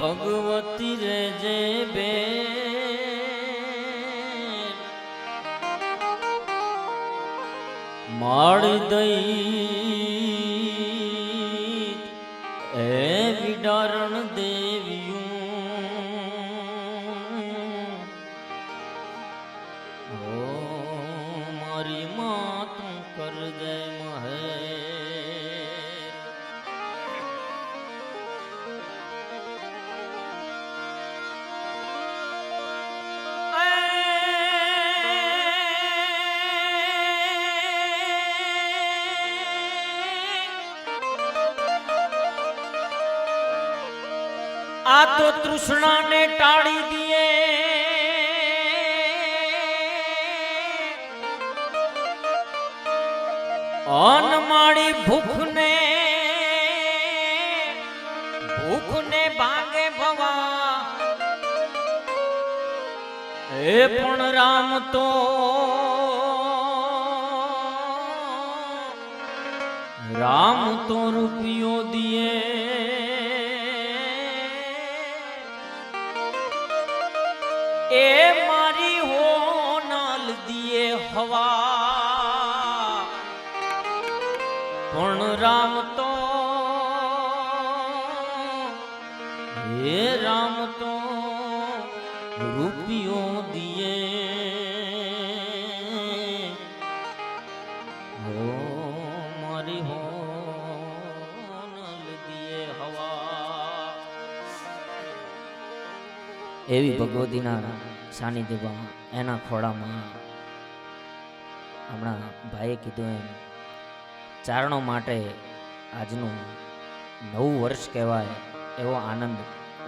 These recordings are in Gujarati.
ભગવતી રે જે બે માળી દઈ આ તો તૃષ્ણાને ટાળી દીએ. અનમાળી ભૂખને ભૂખને ભાગે ભવા. એ પણ રામ તો રામ તો રૂપિયો દિયે હવા. પણ રામ તો હે રામ તો રૂપિયો દિયે હો મારી હવા. એવી ભગવતીના સાનિધ્યમાં, એના ખોળામાં હમણાં ભાઈએ કીધું એમ, ચારણો માટે આજનું નવું વર્ષ કહેવાય એવો આનંદ,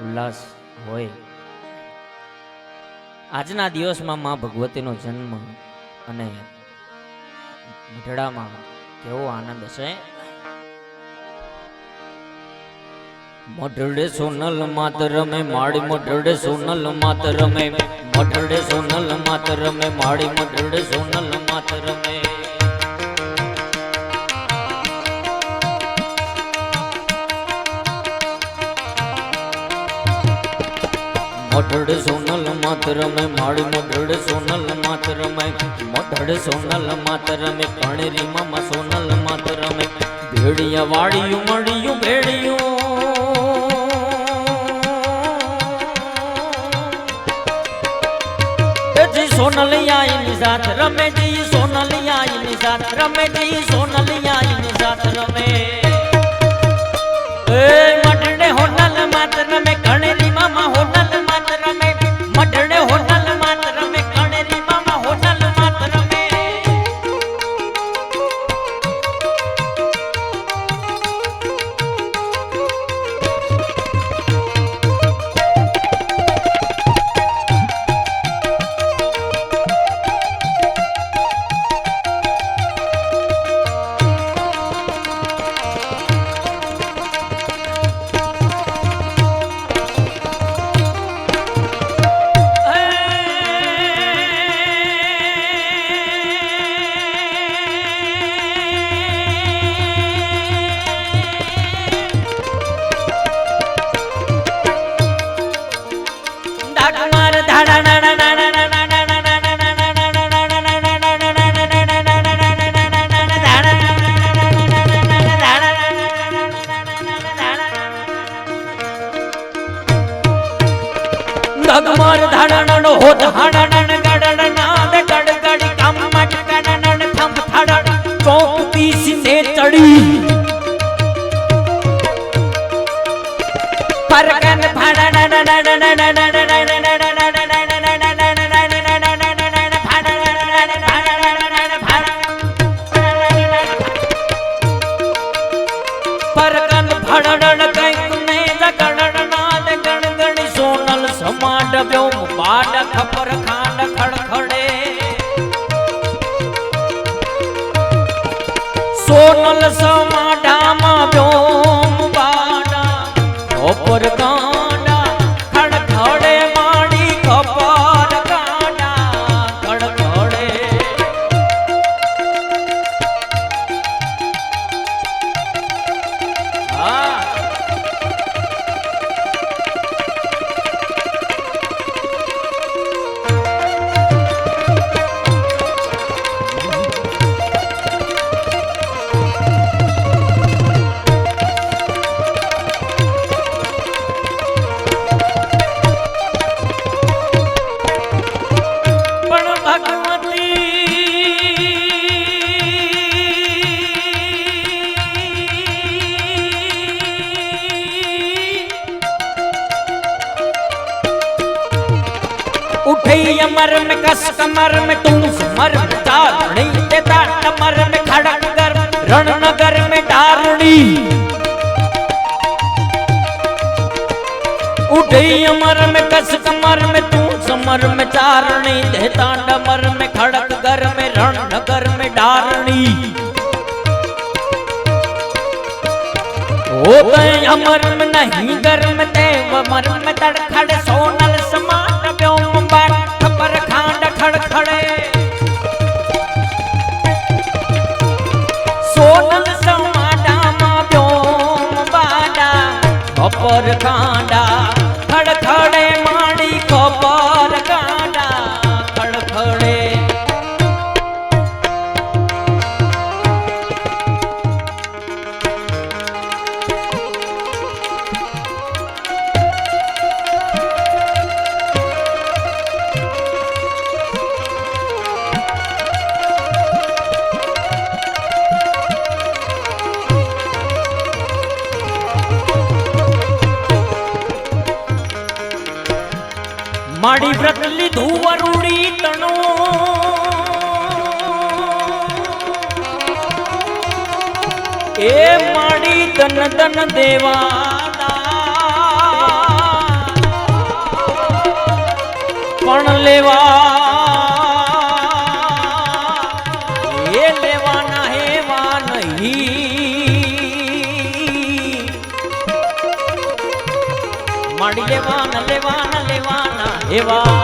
ઉલ્લાસ હોય. આજના દિવસમાં મા ભગવતીનો જન્મ અને મઢડામાં કેવો આનંદ છે મઢડે સોનલ માત રમે માડી મઢડે સોનલ માત મે મઢડે સોનલ માતર મે માડી મઢડે સોનલ માતર મે. મઢડે સોનલ માતર મે માડી મઢડે સોનલ માતર મે. મઢડે સોનલ માતર મે, કણેરી મામા સોનલ માતર મે. ભેડિયા વાડિયું મળિયું, ભેડિયું. જી સોનલિયાની સાથ રમે જી સોનલિયાની સાથ રમે જી સોનલિયાની સાથ રમે. એ મઢડે હોનલ માત રમે કણેરી મામા હોનલ માત રમે. થડણ સિંધે ચડી પરગન ફાડણ તારणी देता डमर में खड़क घर में रण नगर में डारणी हो गए अमर में नहीं गर्म देव मर में तड़खड़ सोनल समान व्योम बाठ पर खांड खड़खड़े सोनल समाडा मा व्योम बाडा अपर खांड માડી વ્રત લીધું વરુડી તણો એ માડી તન તન દેવાના પણ લેવા એવા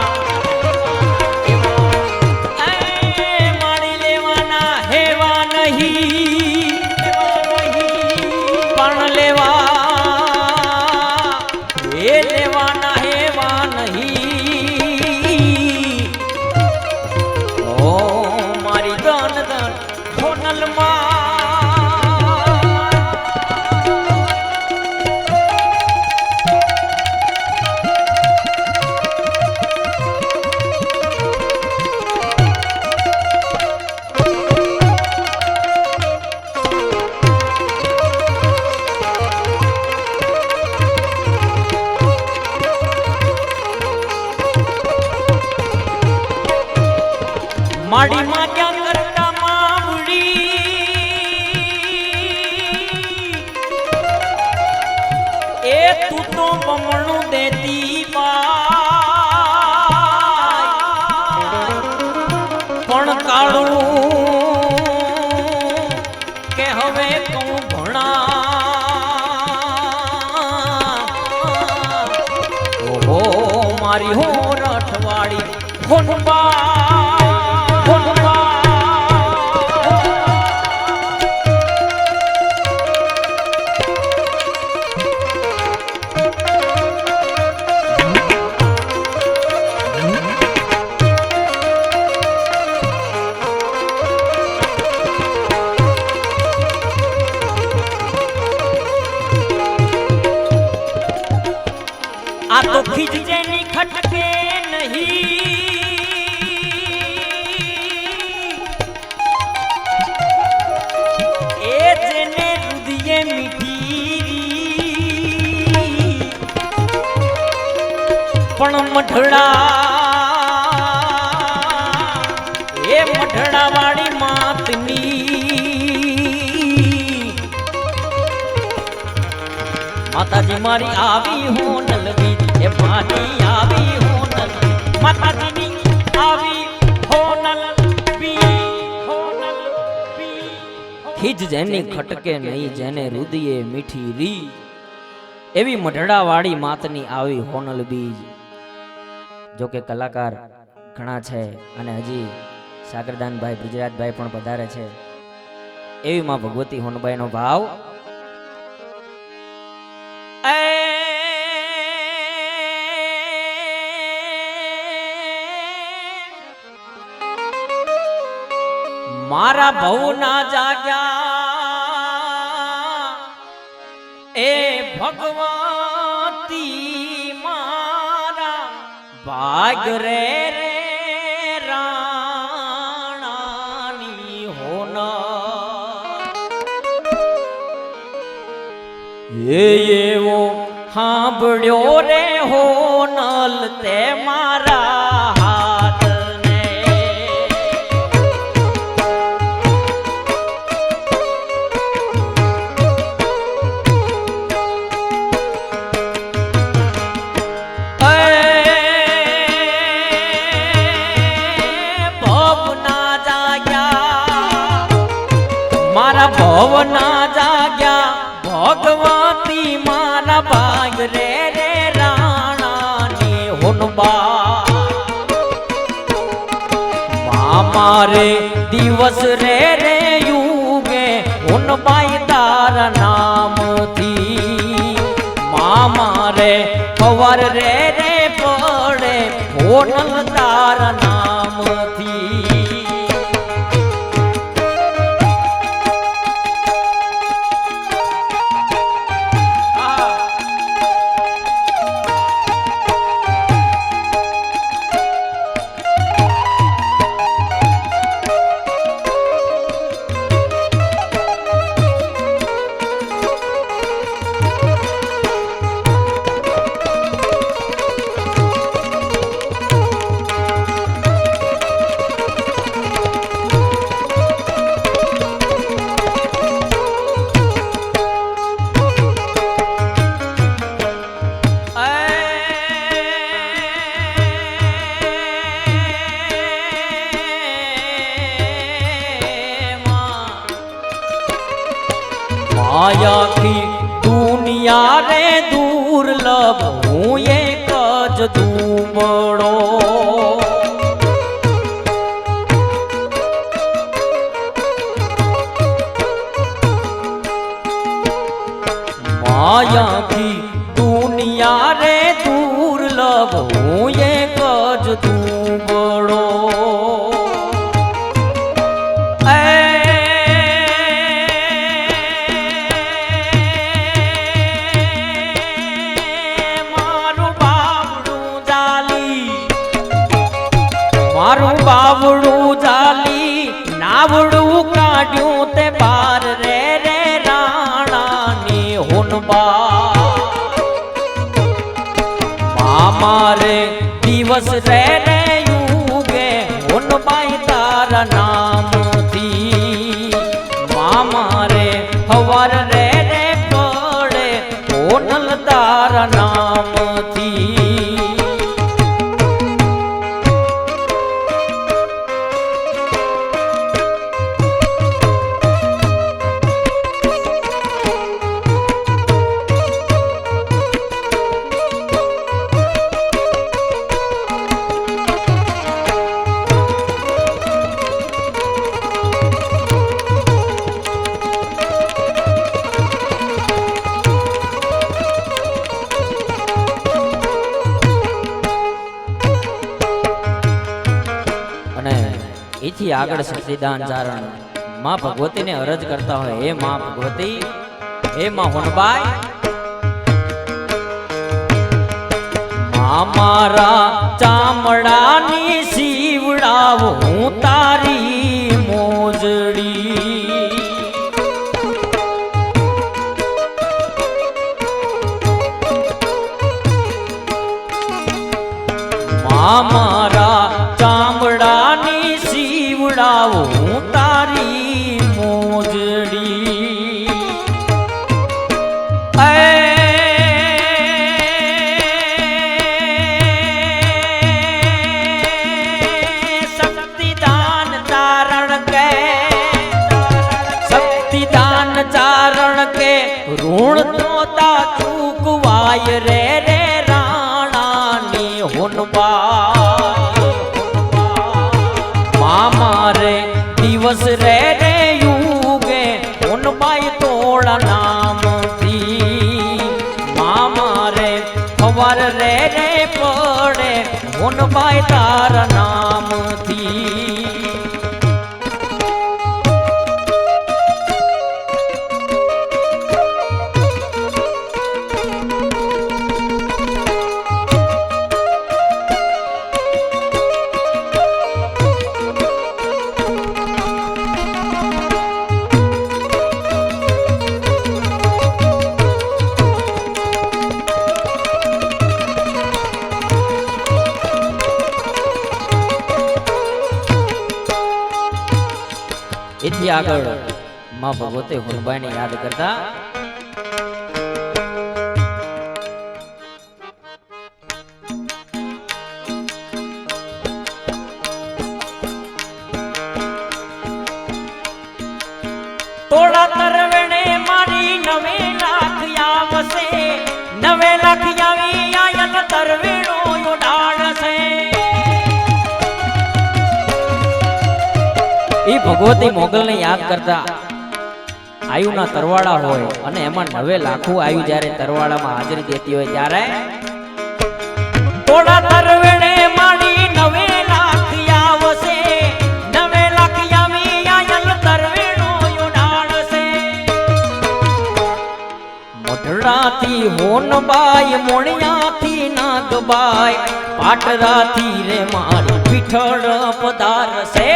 મારી હો રઠવાડી હોનબા મઢડા એ મઢડા વાળી માતની. માતાજી મારી આવી હું નલવી એ મારી આવી હું નલવી. માતાજી આવી ખીજ જેની ખટકે નહીં જેને રુદિયે મીઠી રી એવી મઢડાવાળી માતની આવી હોનલ બીજ જો કે કલાકાર ઘણા છે અને હજી સાગરદાનભાઈ, બ્રિજરાજભાઈ પણ પધારે છે. એવી માં ભગવતી હોનબાઈનો ભાવ? મારા ભવ ના જાગ્યા એ ભગવતી ભાગ રે રે રાણાની હોના એ એવો સાંભળ્યો રે હોનલ તે મારા મારે દિવસ રે રે યુગે હુનબાઈ તારા નામથી. મારે પવાર રે રે પડે, ઓનલ તારા નામથી દિવસ રે રે યુગે હુનબાઈ તારા નામથી એથી આગળ શક્તિદાન ચારણમાં ભગવતીને અરજ કરતા હોય, હે માં ભગવતી, હે માં હોનબાઈ મારા ચામડાની શીવડાવ હું તારી મોજડી. મારા ઋણ તોતા ચૂકવાય રે તારા આગળમાં ભગવતે હુનબાઈને યાદ કરતા ભગવતી મોગલને યાદ કરતા આયુના તરવાડા હોય અને એમાં નવે લાખું આયુ જ્યારે તરવાડામાં હાજરી દેતી હોય ત્યારે થોડા તરવેણે માડી નવે લાખ આવશે, નવે લાખ આવી આયલ તરવેણો ઉડાડશે મોઢડાથી મોણિયાથી નાગબાઈ, પાટરાથી રે મારી પીઠળ પધારશે.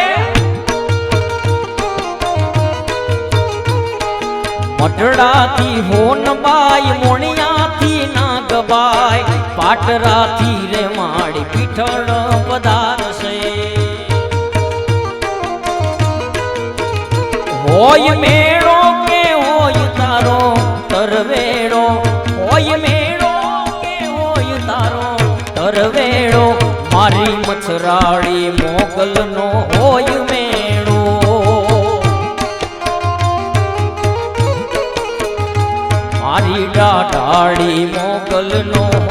મઢડાથી હોનબાઈ, મોણિયાથી નાગબાઈ, પાટરાથી રે માડી પીઠળ પધારશે. હોય મેળો કે હોય તારો તરવેડો હોય મેળો કે હોય તારો તરવેડો મારી મથરાળી મોગલનો હોય મારી ડાઢાળી મોગલનો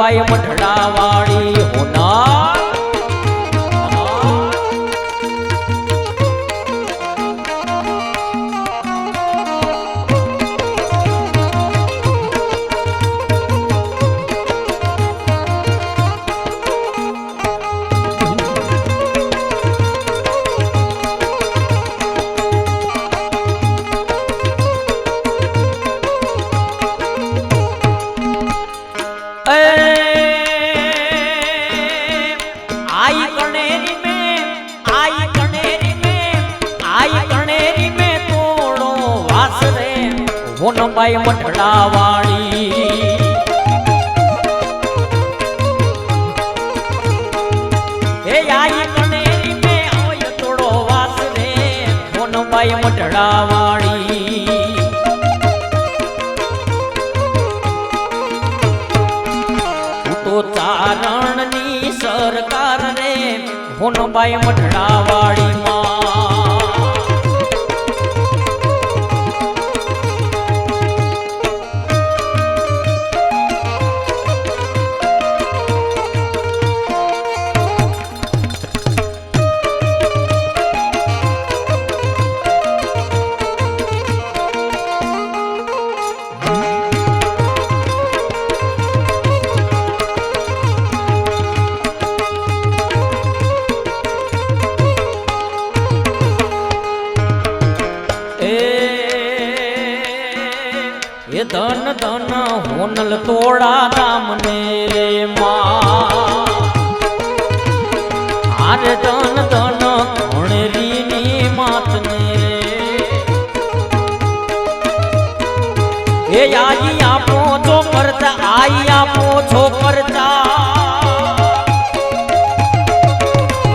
હોનબાઈ મઢડા વાળી હોના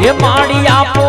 એ માડી આપો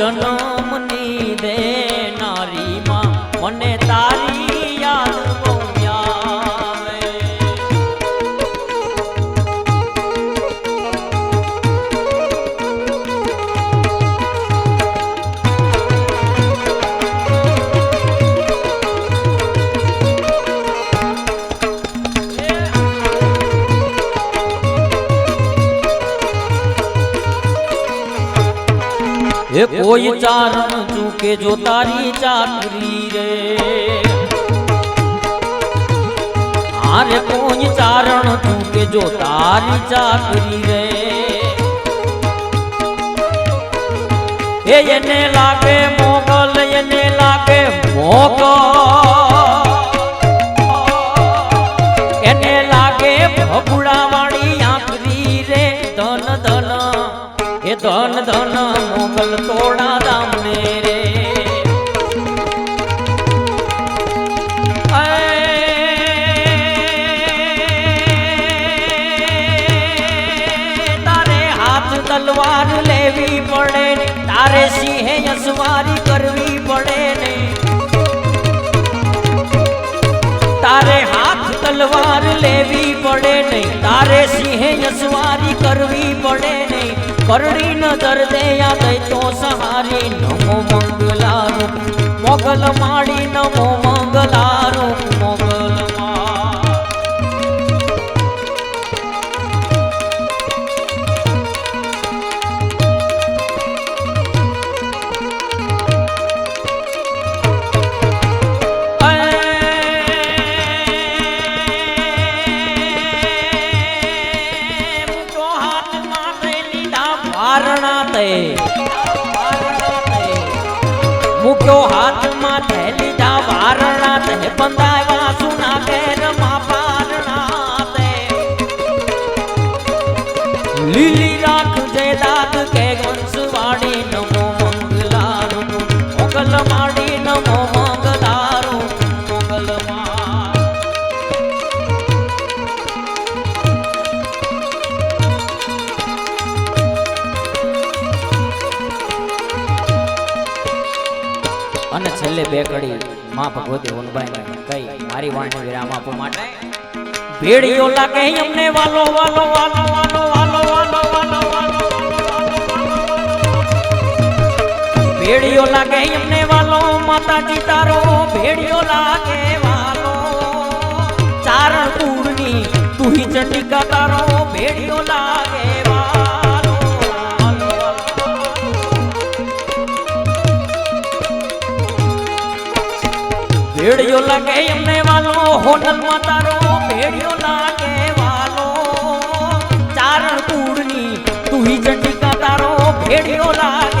জন্য ચારણ ચૂકે જો તારી ચાકરી રે? આરે કોઈ ચારણ ચૂકે જો તારી ચાકરી રે? એને લાગે મોગલ, એને લાગે મોગલ. એને લાગે ભગુડા વાળી આંખરી રે ધન ધન. એ ધન ધન. સિંહે સવારી કરવી પડે નહીં. કરડી નજર દયા દઈ તો સહારી નમો મંગલા મોગલ માડી નમો મંગલારૂપ છેલ્લે બે કડી માં ભગવતી હોનબાઈને કઈ મારી વાણી વિરામ આપવા માટે. ભેડિયો લાગે અમને વાલો વાલો વાલો વાલો વાલો વાલો વાલો ભેડિયો લાગે અમને વાલો, માતાજી તારો, ભેડિયો લાગે વાલો. ચારણ કુળની તું હી ચંડિકા તારો, ભેડિયો લાગે ભેડિયો લાગે એમને વાલો, હોટલમાં તારો ભેડિયો લાગે વાલો. ચારણ કુળની તું જટિકા તારો ભેડિયો લાગે